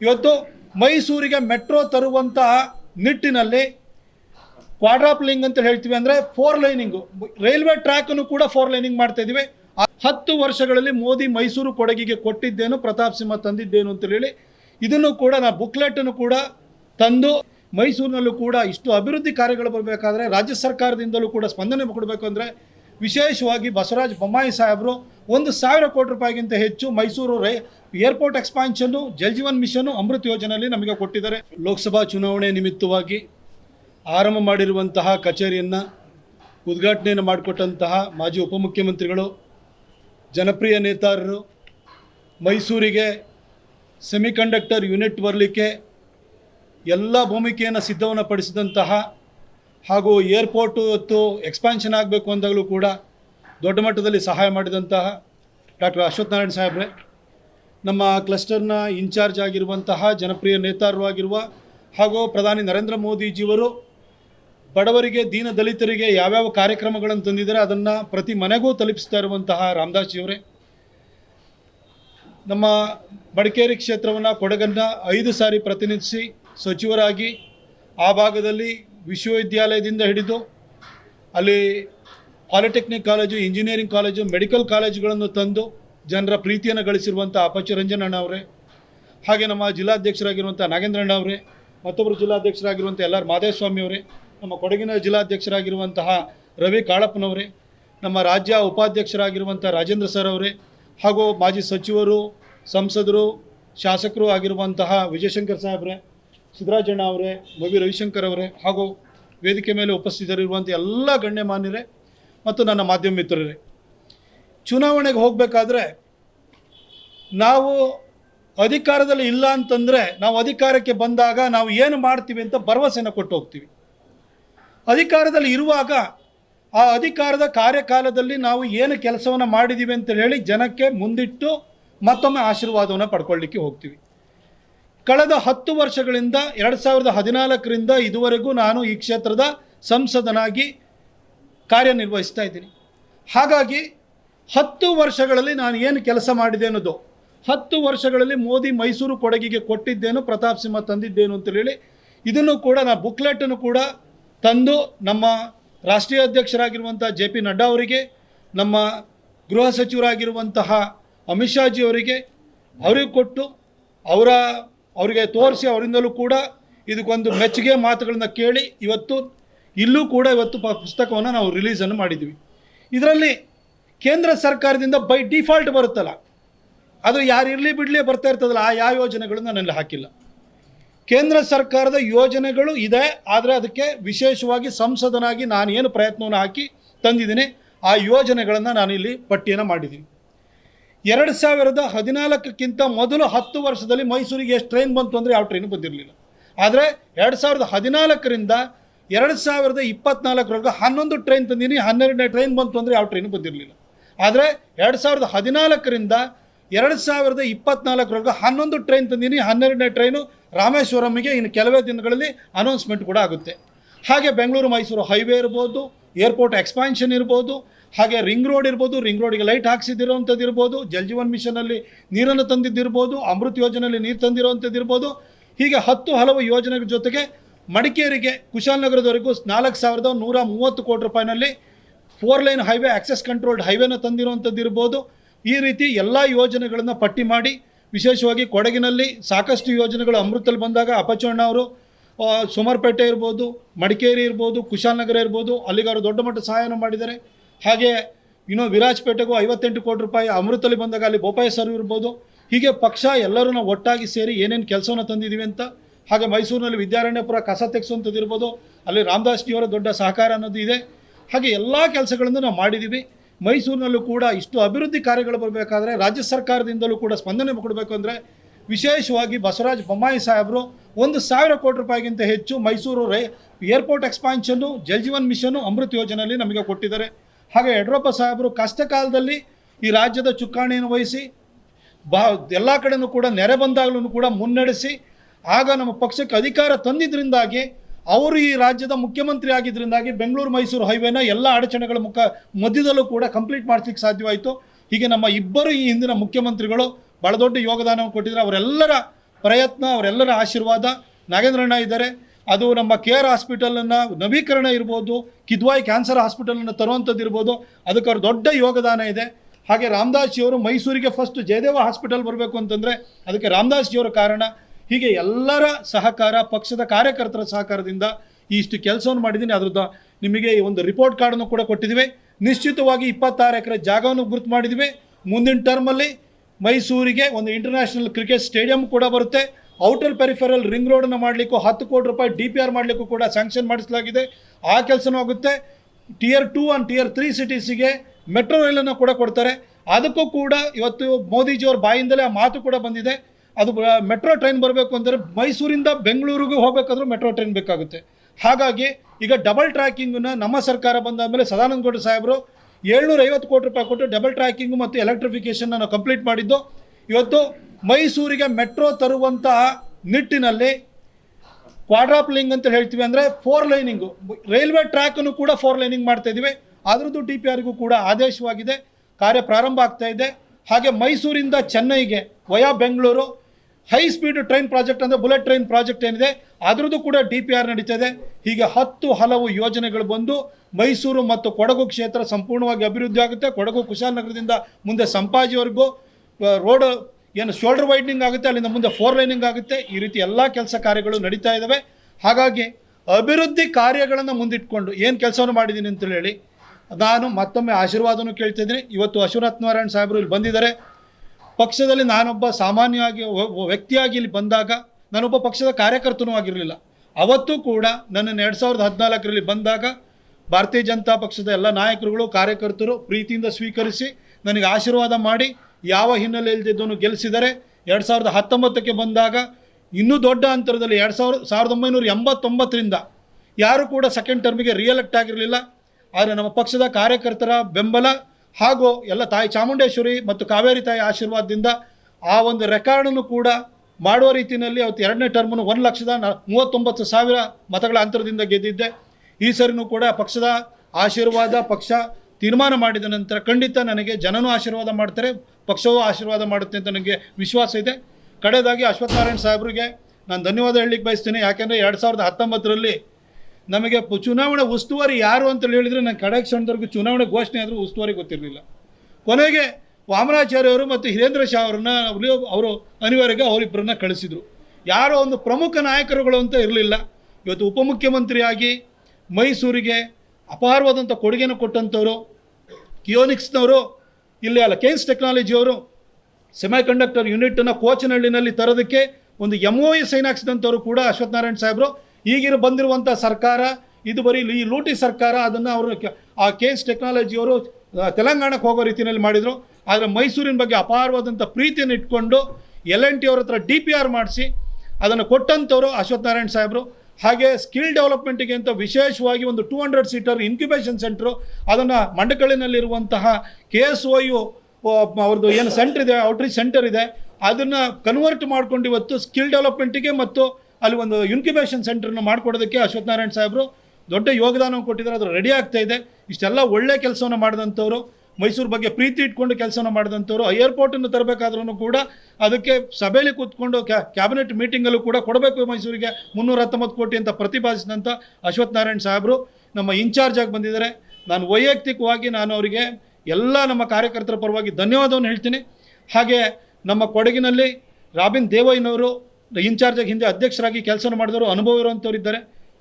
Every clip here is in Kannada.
ಇವತ್ತು ಮೈಸೂರಿಗೆ ಮೆಟ್ರೋ ತರುವಂತಹ ನಿಟ್ಟಿನಲ್ಲಿ ಕ್ವಾಡ್ರಾಪ್ಲಿಂಗ್ ಅಂತ ಹೇಳ್ತೀವಿ ಅಂದರೆ ಫೋರ್ ಲೈನಿಂಗು ರೈಲ್ವೆ ಟ್ರ್ಯಾಕನ್ನು ಕೂಡ ಫೋರ್ ಲೈನಿಂಗ್ ಮಾಡ್ತಾ ಇದ್ದೀವಿ ಹತ್ತು ವರ್ಷಗಳಲ್ಲಿ ಮೋದಿ ಮೈಸೂರು ಕೊಡಗಿಗೆ ಕೊಟ್ಟಿದ್ದೇನು, ಪ್ರತಾಪ್ ಸಿಂಹ ತಂದಿದ್ದೇನು ಅಂತ ಹೇಳಿ ಇದನ್ನು ಕೂಡ ನಾ ಬುಕ್ಲೆಟನ್ನು ಕೂಡ ತಂದು ಮೈಸೂರಿನಲ್ಲೂ ಕೂಡ ಇಷ್ಟು ಅಭಿವೃದ್ಧಿ ಕಾರ್ಯಗಳು ಬರಬೇಕಾದ್ರೆ ರಾಜ್ಯ ಸರ್ಕಾರದಿಂದಲೂ ಕೂಡ ಸ್ಪಂದನೆ ಕೊಡಬೇಕು ಅಂದರೆ ವಿಶೇಷವಾಗಿ ಬಸವರಾಜ ಬೊಮ್ಮಾಯಿ ಸಾಹೇಬರು ಒಂದು ಸಾವಿರ ಕೋಟಿ ರೂಪಾಯಿಗಿಂತ ಹೆಚ್ಚು Mysuru Rai airport expansion Jal Jeevan mission Amrut ಯೋಜನೆಯಲ್ಲಿ ನಮಗೆ ಕೊಟ್ಟಿದ್ದಾರೆ. ಲೋಕಸಭಾ ಚುನಾವಣೆ ನಿಮಿತ್ತವಾಗಿ ಆರಂಭ ಮಾಡಿರುವಂತಹ ಕಚೇರಿಯನ್ನು ಉದ್ಘಾಟನೆಯನ್ನು ಮಾಡಿಕೊಟ್ಟಂತಹ ಮಾಜಿ ಉಪಮುಖ್ಯಮಂತ್ರಿಗಳು, ಜನಪ್ರಿಯ ನೇತಾರರು, ಮೈಸೂರಿಗೆ ಸೆಮಿಕಂಡಕ್ಟರ್ ಯೂನಿಟ್ ಬರಲಿಕ್ಕೆ ಎಲ್ಲ ಭೂಮಿಕೆಯನ್ನು ಸಿದ್ಧವನ್ನು ಪಡಿಸಿದಂತಹ ಹಾಗೂ ಏರ್ಪೋರ್ಟು ಇವತ್ತು ಎಕ್ಸ್ಪಾನ್ಷನ್ ಆಗಬೇಕು ಅಂದಾಗಲೂ ಕೂಡ ದೊಡ್ಡ ಮಟ್ಟದಲ್ಲಿ ಸಹಾಯ ಮಾಡಿದಂತಹ ಡಾಕ್ಟರ್ ಅಶ್ವಥ್ ನಾರಾಯಣ ಸಾಹೇಬ್ರೆ, ನಮ್ಮ ಕ್ಲಸ್ಟರ್ನ ಇನ್ಚಾರ್ಜ್ ಆಗಿರುವಂತಹ ಜನಪ್ರಿಯ ನೇತಾರರು ಆಗಿರುವ ಹಾಗೂ ಪ್ರಧಾನಿ ನರೇಂದ್ರ ಮೋದಿಜಿಯವರು ಬಡವರಿಗೆ, ದೀನ ದಲಿತರಿಗೆ ಯಾವ್ಯಾವ ಕಾರ್ಯಕ್ರಮಗಳನ್ನು ತಂದಿದ್ದಾರೆ ಅದನ್ನು ಪ್ರತಿ ಮನೆಗೂ ತಲುಪಿಸ್ತಾ ಇರುವಂತಹ ರಾಮದಾಸ್ ಜಿಯವರೇ ನಮ್ಮ ಮಡಿಕೇರಿ ಕ್ಷೇತ್ರವನ್ನು ಕೊಡಗನ್ನು ಐದು ಸಾರಿ ಪ್ರತಿನಿಧಿಸಿ ಸಚಿವರಾಗಿ ಆ ಭಾಗದಲ್ಲಿ ವಿಶ್ವವಿದ್ಯಾಲಯದಿಂದ ಹಿಡಿದು ಅಲ್ಲಿ polytechnic college engineering college medical ಕಾಲೇಜುಗಳನ್ನು ತಂದು ಜನರ ಪ್ರೀತಿಯನ್ನು ಗಳಿಸಿರುವಂಥ ಅಪಚರಂಜನಣ್ಣ ಅವರೇ, ಹಾಗೆ ನಮ್ಮ ಜಿಲ್ಲಾಧ್ಯಕ್ಷರಾಗಿರುವಂಥ ನಾಗೇಂದ್ರಣ್ಣ ಅವರೇ, ಮತ್ತೊಬ್ಬರು ಜಿಲ್ಲಾಧ್ಯಕ್ಷರಾಗಿರುವಂಥ ಎಲ್ ಆರ್ ಮಾದೇಸ್ವಾಮಿ ಅವರೇ, ನಮ್ಮ ಕೊಡಗಿನ ಜಿಲ್ಲಾಧ್ಯಕ್ಷರಾಗಿರುವಂತಹ ರವಿ ಕಾಳಪ್ಪನವರೇ ನಮ್ಮ ರಾಜ್ಯ ಉಪಾಧ್ಯಕ್ಷರಾಗಿರುವಂಥ ರಾಜೇಂದ್ರ ಸರ್ ಅವರೇ, ಹಾಗೂ ಮಾಜಿ ಸಚಿವರು, ಸಂಸದರು, ಶಾಸಕರು ಆಗಿರುವಂತಹ ವಿಜಯಶಂಕರ್ ಸಾಹೇಬ್ರೆ ಸಿದ್ದರಾಜಣ್ಣ ಅವರೇ ಮವಿ ರವಿಶಂಕರ್ ಅವರೇ, ಹಾಗೂ ವೇದಿಕೆ ಮೇಲೆ ಉಪಸ್ಥಿತರಿರುವಂಥ ಎಲ್ಲ ಗಣ್ಯಮಾನ್ಯರೇ ಮತ್ತು ನನ್ನ ಮಾಧ್ಯಮ ಮಿತ್ರರೇ, ಚುನಾವಣೆಗೆ ಹೋಗಬೇಕಾದ್ರೆ ನಾವು ಅಧಿಕಾರದಲ್ಲಿ ಇಲ್ಲ ಅಂತಂದರೆ ನಾವು ಅಧಿಕಾರಕ್ಕೆ ಬಂದಾಗ ನಾವು ಏನು ಮಾಡ್ತೀವಿ ಅಂತ ಭರವಸೆನ ಕೊಟ್ಟು ಹೋಗ್ತೀವಿ. ಅಧಿಕಾರದಲ್ಲಿ ಇರುವಾಗ ಆ ಅಧಿಕಾರದ ಕಾರ್ಯಕಾಲದಲ್ಲಿ ನಾವು ಏನು ಕೆಲಸವನ್ನು ಮಾಡಿದ್ದೀವಿ ಅಂತ ಹೇಳಿ ಜನಕ್ಕೆ ಮುಂದಿಟ್ಟು ಮತ್ತೊಮ್ಮೆ ಆಶೀರ್ವಾದವನ್ನು ಪಡ್ಕೊಳ್ಳಿಕ್ಕೆ ಹೋಗ್ತೀವಿ. ಕಳೆದ ಹತ್ತು ವರ್ಷಗಳಿಂದ, ಎರಡು ಸಾವಿರದ ಹದಿನಾಲ್ಕರಿಂದ ಇದುವರೆಗೂ ನಾನು ಈ ಕ್ಷೇತ್ರದ ಸಂಸದನಾಗಿ ಕಾರ್ಯನಿರ್ವಹಿಸ್ತಾ ಇದ್ದೀನಿ. ಹಾಗಾಗಿ ಹತ್ತು ವರ್ಷಗಳಲ್ಲಿ ನಾನು ಏನು ಕೆಲಸ ಮಾಡಿದೆ ಅನ್ನೋದು, ಹತ್ತು ವರ್ಷಗಳಲ್ಲಿ ಮೋದಿ ಮೈಸೂರು ಕೊಡಗಿಗೆ ಕೊಟ್ಟಿದ್ದೇನು, ಪ್ರತಾಪ್ ಸಿಂಹ ತಂದಿದ್ದೇನು ಅಂತ ಹೇಳಿ, ಇದನ್ನು ಕೂಡ ನಾನು ಬುಕ್ಲೆಟನ್ನು ಕೂಡ ತಂದು ನಮ್ಮ ರಾಷ್ಟ್ರೀಯ ಅಧ್ಯಕ್ಷರಾಗಿರುವಂಥ ಜೆ ಪಿ ನಡ್ಡಾ ಅವರಿಗೆ, ನಮ್ಮ ಗೃಹ ಸಚಿವರಾಗಿರುವಂತಹ ಅಮಿತ್ ಶಾಜಿ ಅವರಿಗೆ ಅವರಿಗೆ ಕೊಟ್ಟು ಅವರ, ಅವರಿಗೆ ತೋರಿಸಿ ಅವರಿಂದಲೂ ಕೂಡ ಇದಕ್ಕೊಂದು ಮೆಚ್ಚುಗೆ ಮಾತುಗಳನ್ನ ಕೇಳಿ ಇವತ್ತು ಇಲ್ಲೂ ಕೂಡ ಇವತ್ತು ಪ ಪುಸ್ತಕವನ್ನು ನಾವು ರಿಲೀಸನ್ನು ಮಾಡಿದ್ವಿ. ಇದರಲ್ಲಿ ಕೇಂದ್ರ ಸರ್ಕಾರದಿಂದ ಬೈ ಡಿಫಾಲ್ಟ್ ಬರುತ್ತಲ್ಲ, ಅದು ಯಾರು ಇರಲಿ ಬಿಡಲಿ ಬರ್ತಾ ಇರ್ತದಲ್ಲ, ಆ ಯಾವ ಯೋಜನೆಗಳು ನಾನಲ್ಲಿ ಹಾಕಿಲ್ಲ. ಕೇಂದ್ರ ಸರ್ಕಾರದ ಯೋಜನೆಗಳು ಇದೆ, ಆದರೆ ಅದಕ್ಕೆ ವಿಶೇಷವಾಗಿ ಸಂಸದನಾಗಿ ನಾನು ಏನು ಪ್ರಯತ್ನವನ್ನು ಹಾಕಿ ತಂದಿದ್ದೀನಿ, ಆ ಯೋಜನೆಗಳನ್ನು ನಾನು ಇಲ್ಲಿ ಪಟ್ಟಿಯನ್ನು ಮಾಡಿದ್ದೀನಿ. ಎರಡು ಸಾವಿರದ ಹದಿನಾಲ್ಕಕ್ಕಿಂತ ಮೊದಲು ಹತ್ತು ವರ್ಷದಲ್ಲಿ ಮೈಸೂರಿಗೆ ಎಷ್ಟು ಟ್ರೈನ್ ಬಂತು ಅಂದರೆ ಯಾವ ಟ್ರೈನು ಬಂದಿರಲಿಲ್ಲ. ಆದರೆ ಎರಡು ಸಾವಿರದ ಹದಿನಾಲ್ಕರಿಂದ ಎರಡು ಸಾವಿರದ ಇಪ್ಪತ್ನಾಲ್ಕರವರೆಗೂ ಹನ್ನೊಂದು ಟ್ರೈನ್ ತಂದೀನಿ, ಹನ್ನೆರಡನೇ ಟ್ರೈನ್ ಬಂತು ಅಂದರೆ ಯಾವ ಟ್ರೈನು ಬಂದಿರಲಿಲ್ಲ. ಆದರೆ ಎರಡು ಸಾವಿರದ ಹದಿನಾಲ್ಕರಿಂದ ಎರಡು ಸಾವಿರದ ಇಪ್ಪತ್ನಾಲ್ಕರವರೆಗೂ ಹನ್ನೊಂದು ಟ್ರೈನ್ ತಂದೀನಿ, ಹನ್ನೆರಡನೇ ಟ್ರೈನು ರಾಮೇಶ್ವರಮ್ಗೆ ಇನ್ನು ಕೆಲವೇ ದಿನಗಳಲ್ಲಿ ಅನೌನ್ಸ್ಮೆಂಟ್ ಕೂಡ ಆಗುತ್ತೆ. ಹಾಗೆ ಬೆಂಗಳೂರು ಮೈಸೂರು ಹೈವೇ ಇರ್ಬೋದು ಏರ್ಪೋರ್ಟ್ ಎಕ್ಸ್ಪಾನ್ಷನ್ ಇರ್ಬೋದು, ಹಾಗೆ ರಿಂಗ್ ರೋಡ್ ಇರ್ಬೋದು ರಿಂಗ್ ರೋಡಿಗೆ ಲೈಟ್ ಹಾಕ್ಸಿದಿರೋವಂಥದ್ದು ಇರ್ಬೋದು, ಜಲ್ ಜೀವನ್ ಮಿಷನಲ್ಲಿ ನೀರನ್ನು ತಂದಿದ್ದಿರ್ಬೋದು, ಅಮೃತ್ ಯೋಜನೆಯಲ್ಲಿ ನೀರು ತಂದಿರೋವಂಥದ್ದು ಇರ್ಬೋದು. ಹೀಗೆ ಹತ್ತು ಹಲವು ಯೋಜನೆಗಳ ಜೊತೆಗೆ ಮಡಿಕೇರಿಗೆ ಕುಶಾಲನಗರದವರೆಗೂ ನಾಲ್ಕು ಸಾವಿರದ ನೂರ ಮೂವತ್ತು ಕೋಟಿ ರೂಪಾಯಿನಲ್ಲಿ four lane highway access controlled ಹೈವೇನ ತಂದಿರುವಂಥದ್ದು ಇರ್ಬೋದು ಈ ರೀತಿ ಎಲ್ಲ ಯೋಜನೆಗಳನ್ನು ಪಟ್ಟಿ ಮಾಡಿ ವಿಶೇಷವಾಗಿ ಕೊಡಗಿನಲ್ಲಿ ಸಾಕಷ್ಟು ಯೋಜನೆಗಳು ಅಮೃತಲ್ಲಿ ಬಂದಾಗ ಅಪಚಣ್ಣ ಅವರು ಸುಮಾರ್ಪೇಟೆ ಇರ್ಬೋದು, ಮಡಿಕೇರಿ ಇರ್ಬೋದು, ಕುಶಾಲನಗರ ಇರ್ಬೋದು ಅಲ್ಲಿಗೆ ಅವರು ದೊಡ್ಡ ಮಟ್ಟ ಸಹಾಯನ ಮಾಡಿದ್ದಾರೆ. ಹಾಗೆ ಇನ್ನು ವಿರಾಜಪೇಟೆಗೂ ಐವತ್ತೆಂಟು ಕೋಟಿ ರೂಪಾಯಿ ಅಮೃತಲ್ಲಿ ಬಂದಾಗ ಅಲ್ಲಿ ಬೋಪಾಯ ಸರ್ ಇರ್ಬೋದು. ಹೀಗೆ ಪಕ್ಷ ಎಲ್ಲರೂ ಒಟ್ಟಾಗಿ ಸೇರಿ ಏನೇನು ಕೆಲಸವನ್ನು ತಂದಿದ್ದೀವಿ ಅಂತ ಹಾಗೆ ಮೈಸೂರಿನಲ್ಲಿ ವಿದ್ಯಾರಣ್ಯಪುರ ಕಸ ತೆಗೆಸುವಂಥದ್ದು ಇರ್ಬೋದು, ಅಲ್ಲಿ ರಾಮದಾಸ್ ಜಿಯವರ ದೊಡ್ಡ ಸಹಕಾರ ಅನ್ನೋದು ಇದೆ. ಹಾಗೆ ಎಲ್ಲ ಕೆಲಸಗಳನ್ನು ನಾವು ಮಾಡಿದ್ದೀವಿ ಮೈಸೂರಿನಲ್ಲೂ ಕೂಡ ಇಷ್ಟು ಅಭಿವೃದ್ಧಿ ಕಾರ್ಯಗಳು ಬರಬೇಕಾದ್ರೆ ರಾಜ್ಯ ಸರ್ಕಾರದಿಂದಲೂ ಕೂಡ ಸ್ಪಂದನೆ ಕೊಡಬೇಕು ಅಂದರೆ ವಿಶೇಷವಾಗಿ ಬಸವರಾಜ ಬೊಮ್ಮಾಯಿ ಸಾಹೇಬರು ಒಂದು ಸಾವಿರ ಕೋಟಿ ರೂಪಾಯಿಗಿಂತ ಹೆಚ್ಚು Mysuru Rai, airport expansion Jal Jeevan mission Amrut ಯೋಜನೆಯಲ್ಲಿ ನಮಗೆ ಕೊಟ್ಟಿದ್ದಾರೆ. ಹಾಗೆ ಯಡಿಯೂರಪ್ಪ ಸಾಹೇಬರು ಕಷ್ಟ ಕಾಲದಲ್ಲಿ ಈ ರಾಜ್ಯದ ಚುಕ್ಕಾಣಿಯನ್ನು ವಹಿಸಿ, ಬಾ, ಎಲ್ಲ ಕಡೆಯೂ ಕೂಡ ನೆರೆ ಬಂದಾಗಲೂ ಕೂಡ ಮುನ್ನಡೆಸಿ ಆಗ ನಮ್ಮ ಪಕ್ಷಕ್ಕೆ ಅಧಿಕಾರ ತಂದಿದ್ದರಿಂದಾಗಿ ಅವರು ಈ ರಾಜ್ಯದ ಮುಖ್ಯಮಂತ್ರಿ ಆಗಿದ್ದರಿಂದಾಗಿ ಬೆಂಗಳೂರು ಮೈಸೂರು ಹೈವೇನ ಎಲ್ಲ ಅಡಚಣೆಗಳ ಮುಖ ಮಧ್ಯದಲ್ಲೂ ಕೂಡ ಕಂಪ್ಲೀಟ್ ಮಾಡಿಸ್ಲಿಕ್ಕೆ ಸಾಧ್ಯವಾಯಿತು. ಹೀಗೆ ನಮ್ಮ ಇಬ್ಬರು ಈ ಹಿಂದಿನ ಮುಖ್ಯಮಂತ್ರಿಗಳು ಭಾಳ ದೊಡ್ಡ ಯೋಗದಾನವನ್ನು ಕೊಟ್ಟಿದ್ದಾರೆ. ಅವರೆಲ್ಲರ ಪ್ರಯತ್ನ, ಅವರೆಲ್ಲರ ಆಶೀರ್ವಾದ ನಾಗೇಂದ್ರಣ್ಣ ಇದ್ದಾರೆ. ಅದು ನಮ್ಮ ಕೆ ಆರ್ ಹಾಸ್ಪಿಟಲನ್ನು ನವೀಕರಣ ಇರ್ಬೋದು, ಕಿದ್ವಾಯಿ ಕ್ಯಾನ್ಸರ್ ಹಾಸ್ಪಿಟಲನ್ನು ತರುವಂಥದ್ದು ಇರ್ಬೋದು, ಅದಕ್ಕೆ ಅವ್ರ ದೊಡ್ಡ ಯೋಗದಾನ ಇದೆ. ಹಾಗೆ ರಾಮದಾಸ್ ಜಿಯವರು ಮೈಸೂರಿಗೆ ಫಸ್ಟ್ ಜಯದೇವ ಹಾಸ್ಪಿಟಲ್ ಬರಬೇಕು ಅಂತಂದರೆ ಅದಕ್ಕೆ ರಾಮದಾಸ್ ಜಿಯವರು ಕಾರಣ. ಹೀಗೆ ಎಲ್ಲರ ಸಹಕಾರ, ಪಕ್ಷದ ಕಾರ್ಯಕರ್ತರ ಸಹಕಾರದಿಂದ ಇಷ್ಟು ಕೆಲಸವನ್ನು ಮಾಡಿದ್ದೀನಿ. ಅದ್ರದ್ದು ನಿಮಗೆ ಒಂದು ರಿಪೋರ್ಟ್ ಕಾರ್ಡನ್ನು ಕೂಡ ಕೊಟ್ಟಿದ್ದೀವಿ. ನಿಶ್ಚಿತವಾಗಿ ಇಪ್ಪತ್ತಾರು ಎಕರೆ ಜಾಗವನ್ನು ಗುರುತು ಮಾಡಿದ್ವಿ ಮುಂದಿನ ಟರ್ಮಲ್ಲಿ ಮೈಸೂರಿಗೆ ಒಂದು ಇಂಟರ್ನ್ಯಾಷನಲ್ ಕ್ರಿಕೆಟ್ ಸ್ಟೇಡಿಯಂ ಕೂಡ ಬರುತ್ತೆ. ಔಟರ್ ಪೆರಿಫೆರಲ್ ರಿಂಗ್ ರೋಡನ್ನು ಮಾಡಲಿಕ್ಕೂ ಹತ್ತು ಕೋಟಿ ರೂಪಾಯಿ ಡಿ ಪಿ ಆರ್ ಮಾಡಲಿಕ್ಕೂ ಕೂಡ ಸ್ಯಾಂಕ್ಷನ್ ಮಾಡಿಸಲಾಗಿದೆ. ಆ ಕೆಲಸನೂ ಆಗುತ್ತೆ. Tier two and tier three ಸಿಟೀಸಿಗೆ metro ರೈಲನ್ನು ಕೂಡ ಕೊಡ್ತಾರೆ. ಅದಕ್ಕೂ ಕೂಡ ಇವತ್ತು ಮೋದಿಜಿಯವ್ರ ಬಾಯಿಂದಲೇ ಆ ಮಾತು ಕೂಡ ಬಂದಿದೆ. ಅದು ಮೆಟ್ರೋ ಟ್ರೈನ್ ಬರಬೇಕು ಅಂದರೆ ಮೈಸೂರಿಂದ ಬೆಂಗಳೂರಿಗೂ ಹೋಗಬೇಕಾದ್ರೂ ಮೆಟ್ರೋ ಟ್ರೈನ್ ಬೇಕಾಗುತ್ತೆ. ಹಾಗಾಗಿ ಈಗ ಡಬಲ್ ಟ್ರ್ಯಾಕಿಂಗನ್ನ ನಮ್ಮ ಸರ್ಕಾರ ಬಂದಾದ ಮೇಲೆ ಸದಾನಂದ ಗೌಡ ಸಾಹೇಬರು ಏಳ್ನೂರ ಐವತ್ತು ಕೋಟಿ ರೂಪಾಯಿ ಕೊಟ್ಟು ಡಬಲ್ ಟ್ರ್ಯಾಕಿಂಗು ಮತ್ತು ಎಲೆಕ್ಟ್ರಿಫಿಕೇಶನ್ ನಾವು ಕಂಪ್ಲೀಟ್ ಮಾಡಿದ್ದು. ಇವತ್ತು ಮೈಸೂರಿಗೆ ಮೆಟ್ರೋ ತರುವಂತಹ ನಿಟ್ಟಿನಲ್ಲಿ ಕ್ವಾಡ್ರಾಪ್ಲಿಂಗ್ ಅಂತ ಹೇಳ್ತೀವಿ ಅಂದರೆ ಫೋರ್ ಲೈನಿಂಗು ರೈಲ್ವೆ ಟ್ರ್ಯಾಕನ್ನು ಕೂಡ ಫೋರ್ ಲೈನಿಂಗ್ ಮಾಡ್ತಾ ಇದ್ದೀವಿ ಅದರದ್ದು ಡಿ ಪಿ ಆರ್ಗೂ ಕೂಡ ಆದೇಶವಾಗಿದೆ. ಕಾರ್ಯ ಪ್ರಾರಂಭ ಆಗ್ತಾ ಇದೆ. ಹಾಗೆ ಮೈಸೂರಿಂದ ಚೆನ್ನೈಗೆ, via Bengaluru high speed train project ಅಂದರೆ ಬುಲೆಟ್ ಟ್ರೈನ್ ಪ್ರಾಜೆಕ್ಟ್ ಏನಿದೆ, ಅದರದ್ದು ಕೂಡ ಡಿ ಪಿ ಆರ್ ನಡೀತಾ ಇದೆ ಹೀಗೆ ಹತ್ತು ಹಲವು ಯೋಜನೆಗಳು ಬಂದು ಮೈಸೂರು ಮತ್ತು ಕೊಡಗು ಕ್ಷೇತ್ರ ಸಂಪೂರ್ಣವಾಗಿ ಅಭಿವೃದ್ಧಿ ಆಗುತ್ತೆ. ಕೊಡಗು ಕುಶಾಲನಗರದಿಂದ ಮುಂದೆ ಸಂಪಾಜಿವರೆಗೂ ರೋಡ್ ಏನು ಶೋಲ್ಡರ್ ವೈಡ್ನಿಂಗ್ ಆಗುತ್ತೆ, ಅಲ್ಲಿಂದ ಮುಂದೆ ಫೋರ್ ಲೈನಿಂಗ್ ಆಗುತ್ತೆ. ಈ ರೀತಿ ಎಲ್ಲ ಕೆಲಸ ಕಾರ್ಯಗಳು ನಡೀತಾ ಇದ್ದಾವೆ ಹಾಗಾಗಿ ಅಭಿವೃದ್ಧಿ ಕಾರ್ಯಗಳನ್ನು ಮುಂದಿಟ್ಕೊಂಡು ಏನು ಕೆಲಸವನ್ನು ಮಾಡಿದ್ದೀನಿ ಅಂತೇಳಿ ನಾನು ಮತ್ತೊಮ್ಮೆ ಆಶೀರ್ವಾದನೂ ಕೇಳ್ತಿದ್ದೀನಿ ಇವತ್ತು ಅಶ್ವನಾಥ್ ನಾರಾಯಣ್ ಸಾಹೇಬರು ಇಲ್ಲಿ ಬಂದಿದ್ದಾರೆ. ಪಕ್ಷದಲ್ಲಿ ನಾನೊಬ್ಬ ಸಾಮಾನ್ಯವಾಗಿ ವ್ಯಕ್ತಿಯಾಗಿ ಇಲ್ಲಿ ಬಂದಾಗ ನಾನೊಬ್ಬ ಪಕ್ಷದ ಕಾರ್ಯಕರ್ತನೂ ಆಗಿರಲಿಲ್ಲ. ಅವತ್ತು ಕೂಡ ನನ್ನನ್ನು ಎರಡು ಸಾವಿರದ ಹದಿನಾಲ್ಕರಲ್ಲಿ ಬಂದಾಗ ಭಾರತೀಯ ಜನತಾ ಪಕ್ಷದ ಎಲ್ಲ ನಾಯಕರುಗಳು, ಕಾರ್ಯಕರ್ತರು ಪ್ರೀತಿಯಿಂದ ಸ್ವೀಕರಿಸಿ ನನಗೆ ಆಶೀರ್ವಾದ ಮಾಡಿ ಯಾವ ಹಿನ್ನೆಲೆ ಇಲ್ದಿದ್ದನ್ನು ಗೆಲ್ಲಿಸಿದರೆ ಎರಡು ಸಾವಿರದ ಹತ್ತೊಂಬತ್ತಕ್ಕೆ ಬಂದಾಗ ಇನ್ನೂ ದೊಡ್ಡ ಅಂತರದಲ್ಲಿ ಎರಡು ಸಾವಿರ, ಸಾವಿರದ ಒಂಬೈನೂರ ಎಂಬತ್ತೊಂಬತ್ತರಿಂದ ಯಾರೂ ಕೂಡ ಸೆಕೆಂಡ್ ಟರ್ಮಿಗೆ ರಿಯಲೆಕ್ಟ್ ಆಗಿರಲಿಲ್ಲ. ಆದರೆ ನಮ್ಮ ಪಕ್ಷದ ಕಾರ್ಯಕರ್ತರ ಬೆಂಬಲ ಹಾಗೂ ಎಲ್ಲ ತಾಯಿ ಚಾಮುಂಡೇಶ್ವರಿ ಮತ್ತು ಕಾವೇರಿ ತಾಯಿ ಆಶೀರ್ವಾದದಿಂದ ಆ ಒಂದು ರೆಕಾರ್ಡನ್ನು ಕೂಡ ಮಾಡುವ ರೀತಿಯಲ್ಲಿ ಅವತ್ತು ಎರಡನೇ ಟರ್ಮನ್ನು ಒಂದು ಲಕ್ಷದ ನ ಮೂವತ್ತೊಂಬತ್ತು ಸಾವಿರ ಮತಗಳ ಅಂತರದಿಂದ ಗೆದ್ದಿದ್ದೆ. ಈ ಸರಿನೂ ಕೂಡ ಪಕ್ಷದ ಆಶೀರ್ವಾದ, ಪಕ್ಷ ತೀರ್ಮಾನ ಮಾಡಿದ ನಂತರ ಖಂಡಿತ ನನಗೆ ಜನನೂ ಆಶೀರ್ವಾದ ಮಾಡ್ತಾರೆ, ಪಕ್ಷವೂ ಆಶೀರ್ವಾದ ಮಾಡುತ್ತೆ ಅಂತ ನನಗೆ ವಿಶ್ವಾಸ ಇದೆ. ಕಡೆಯದಾಗಿ ಅಶ್ವತ್ಥನಾರಾಯಣ ಸಾಹೇಬರಿಗೆ ನಾನು ಧನ್ಯವಾದ ಹೇಳಲಿಕ್ಕೆ ಬಯಸ್ತೀನಿ. ಯಾಕೆಂದರೆ ಎರಡು ಸಾವಿರದ ಹತ್ತೊಂಬತ್ತರಲ್ಲಿ ನಮಗೆ ಚುನಾವಣೆ ಉಸ್ತುವಾರಿ ಯಾರು ಅಂತ ಹೇಳಿದರೆ ನಾನು ಕಡೆ ಕ್ಷಣದವರೆಗೂ ಚುನಾವಣೆ ಘೋಷಣೆ ಆದರೂ ಉಸ್ತುವಾರಿ ಗೊತ್ತಿರಲಿಲ್ಲ. ಕೊನೆಗೆ ವಾಮನಾಚಾರ್ಯವರು ಮತ್ತು ಹಿರೇಂದ್ರ ಶಾ ಅವ್ರನ್ನ ಅವರು ಅನಿವಾರ್ಯಗೆ ಅವರಿಬ್ಬರನ್ನ ಕಳಿಸಿದರು. ಯಾರೋ ಒಂದು ಪ್ರಮುಖ ನಾಯಕರುಗಳು ಅಂತ ಇರಲಿಲ್ಲ. ಇವತ್ತು ಉಪಮುಖ್ಯಮಂತ್ರಿಯಾಗಿ ಮೈಸೂರಿಗೆ ಅಪಾರವಾದಂಥ ಕೊಡುಗೆನ ಕೊಟ್ಟಂಥವರು ಕಿಯೋನಿಕ್ಸ್ನವರು, ಇಲ್ಲಿ ಅಲ್ಲ, ಕೇನ್ಸ್ ಟೆಕ್ನಾಲಜಿಯವರು ಸೆಮಿ ಕಂಡಕ್ಟರ್ ಯೂನಿಟನ್ನು ಕೋಚನಹಳ್ಳಿನಲ್ಲಿ ತರೋದಕ್ಕೆ ಒಂದು ಎಂ ಒ ಎಸ್ ಸೈನ್ ಹಾಕ್ಸಿದಂಥವರು ಕೂಡ ಅಶ್ವತ್ಥನಾರಾಯಣ ಸಾಹೇಬರು. ಈಗಿನ ಬಂದಿರುವಂಥ ಸರ್ಕಾರ, ಇದು ಬರೀ ಈ ಲೂಟಿ ಸರ್ಕಾರ, ಅದನ್ನು ಅವರು ಕೆ- ಆ ಕೇಸ್ ಟೆಕ್ನಾಲಜಿಯವರು ತೆಲಂಗಾಣಕ್ಕೆ ಹೋಗೋ ರೀತಿಯಲ್ಲಿ ಮಾಡಿದರು. ಆದರೆ ಮೈಸೂರಿನ ಬಗ್ಗೆ ಅಪಾರವಾದಂಥ ಪ್ರೀತಿಯನ್ನು ಇಟ್ಕೊಂಡು ಎಲ್ ಎನ್ ಟಿ ಅವ್ರ ಹತ್ರ ಡಿ ಪಿ ಆರ್ ಮಾಡಿಸಿ, ಅದನ್ನು ಕೊಟ್ಟಂಥವರು ಅಶ್ವಥ್ ನಾರಾಯಣ ಸಾಹೇಬರು. ಹಾಗೆ ಸ್ಕಿಲ್ ಡೆವಲಪ್ಮೆಂಟಿಗೆ ಅಂತ ವಿಶೇಷವಾಗಿ ಒಂದು two hundred seater incubation centre, ಅದನ್ನು ಮಂಡಕಳ್ಳಿನಲ್ಲಿರುವಂತಹ ಕೆ ಎಸ್ ಒ ಯು ಅವ್ರದ್ದು ಏನು ಸೆಂಟ್ರ್ ಇದೆ, ಔಟ್ರೀಚ್ ಸೆಂಟರ್ ಇದೆ, ಅದನ್ನು ಕನ್ವರ್ಟ್ ಮಾಡ್ಕೊಂಡು ಇವತ್ತು ಸ್ಕಿಲ್ ಡೆವಲಪ್ಮೆಂಟಿಗೆ ಮತ್ತು ಅಲ್ಲಿ ಒಂದು ಇನ್ಕ್ಯುಬೇಷನ್ ಸೆಂಟರ್ನ ಮಾಡಿಕೊಡೋದಕ್ಕೆ ಅಶ್ವಥ್ ನಾರಾಯಣ ಸಾಹೇಬರು ದೊಡ್ಡ ಯೋಗದಾನ ಕೊಟ್ಟಿದ್ದಾರೆ. ಅದು ರೆಡಿ ಆಗ್ತಾ ಇದೆ. ಇಷ್ಟೆಲ್ಲ ಒಳ್ಳೆ ಕೆಲಸವನ್ನು ಮಾಡಿದಂಥವ್ರು, ಮೈಸೂರು ಬಗ್ಗೆ ಪ್ರೀತಿ ಇಟ್ಕೊಂಡು ಕೆಲಸವನ್ನು ಮಾಡಿದಂಥವ್ರು ಏರ್ಪೋರ್ಟನ್ನು ತರಬೇಕಾದ್ರೂ ಕೂಡ ಅದಕ್ಕೆ ಸಭೆಯಲ್ಲಿ ಕೂತ್ಕೊಂಡು ಕ್ಯಾ ಕ್ಯಾಬಿನೆಟ್ ಮೀಟಿಂಗಲ್ಲೂ ಕೂಡ ಕೊಡಬೇಕು ಮೈಸೂರಿಗೆ ಮುನ್ನೂರ ಹತ್ತೊಂಬತ್ತು ಕೋಟಿ ಅಂತ ಪ್ರತಿಪಾದಿಸಿದಂಥ ಅಶ್ವಥ್ ನಾರಾಯಣ ಸಾಹೇಬರು ನಮ್ಮ ಇನ್ಚಾರ್ಜ್ ಆಗಿ ಬಂದಿದ್ದಾರೆ. ನಾನು ವೈಯಕ್ತಿಕವಾಗಿ ನಾನು ಅವರಿಗೆ ಎಲ್ಲ ನಮ್ಮ ಕಾರ್ಯಕರ್ತರ ಪರವಾಗಿ ಧನ್ಯವಾದವನ್ನು ಹೇಳ್ತೀನಿ. ಹಾಗೆ ನಮ್ಮ ಕೊಡಗಿನಲ್ಲಿ ರಾಬಿನ್ ದೇವಯ್ಯನವರು ಇನ್ಚಾರ್ಜಾಗಿ ಹಿಂದೆ ಅಧ್ಯಕ್ಷರಾಗಿ ಕೆಲಸವನ್ನು ಮಾಡಿದವರು ಅನುಭವ ಇರುವಂಥವ್ರು ಇದ್ದಾರೆ.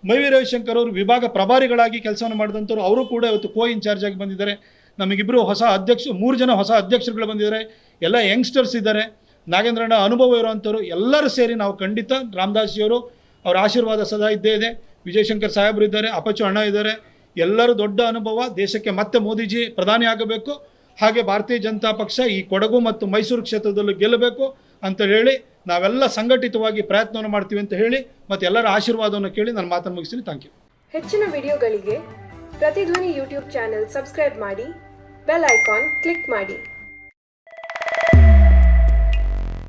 ಮೈವಿ ರವಿಶಂಕರ್ ಅವರು ವಿಭಾಗ ಪ್ರಭಾರಿಗಳಾಗಿ ಕೆಲಸವನ್ನು ಮಾಡಿದಂಥವ್ರು ಅವರು ಕೂಡ ಇವತ್ತು ಕೋ ಇನ್ಚಾರ್ಜ್ ಆಗಿ ಬಂದಿದ್ದಾರೆ. ನಮಗಿಬ್ಬರು ಹೊಸ ಅಧ್ಯಕ್ಷ, ಮೂರು ಜನ ಹೊಸ ಅಧ್ಯಕ್ಷರುಗಳು ಬಂದಿದ್ದಾರೆ. ಎಲ್ಲ ಯಂಗ್ಸ್ಟರ್ಸ್ ಇದ್ದಾರೆ. ನಾಗೇಂದ್ರಣ್ಣ ಅನುಭವ ಇರುವಂಥವ್ರು ಎಲ್ಲರೂ ಸೇರಿ ನಾವು ಖಂಡಿತ ರಾಮದಾಸಿಯವರು ಅವರ ಆಶೀರ್ವಾದ ಸದಾ ಇದ್ದೇ ಇದೆ. ವಿಜಯಶಂಕರ್ ಸಾಹೇಬರು ಇದ್ದಾರೆ, ಅಪಚು ಅಣ್ಣ ಇದ್ದಾರೆ. ಎಲ್ಲರೂ ದೊಡ್ಡ ಅನುಭವ. ದೇಶಕ್ಕೆ ಮತ್ತೆ ಮೋದಿಜಿ ಪ್ರಧಾನಿ ಆಗಬೇಕು. ಹಾಗೆ ಭಾರತೀಯ ಜನತಾ ಪಕ್ಷ ಈ ಕೊಡಗು ಮತ್ತು ಮೈಸೂರು ಕ್ಷೇತ್ರದಲ್ಲೂ ಗೆಲ್ಲಬೇಕು. ಅಂತ ಹೇಳಿ ನಾವೆಲ್ಲ ಸಂಘಟಿತವಾಗಿ ಪ್ರಯತ್ನವನ್ನು ಮಾಡ್ತೀವಿ ಅಂತ ಹೇಳಿ ಮತ್ತು ಎಲ್ಲರ ಆಶೀರ್ವಾದವನ್ನು ಕೇಳಿ ನಾನು ಮಾತನ್ನು ಮುಗಿಸ್ತೀನಿ. ಥ್ಯಾಂಕ್ ಯು ಹೆಚ್ಚಿನ ವಿಡಿಯೋಗಳಿಗೆ ಪ್ರತಿಧ್ವನಿ ಯೂಟ್ಯೂಬ್ ಚಾನೆಲ್ ಸಬ್ಸ್ಕ್ರೈಬ್ ಮಾಡಿ, ಬೆಲ್ ಐಕಾನ್ ಕ್ಲಿಕ್ ಮಾಡಿ.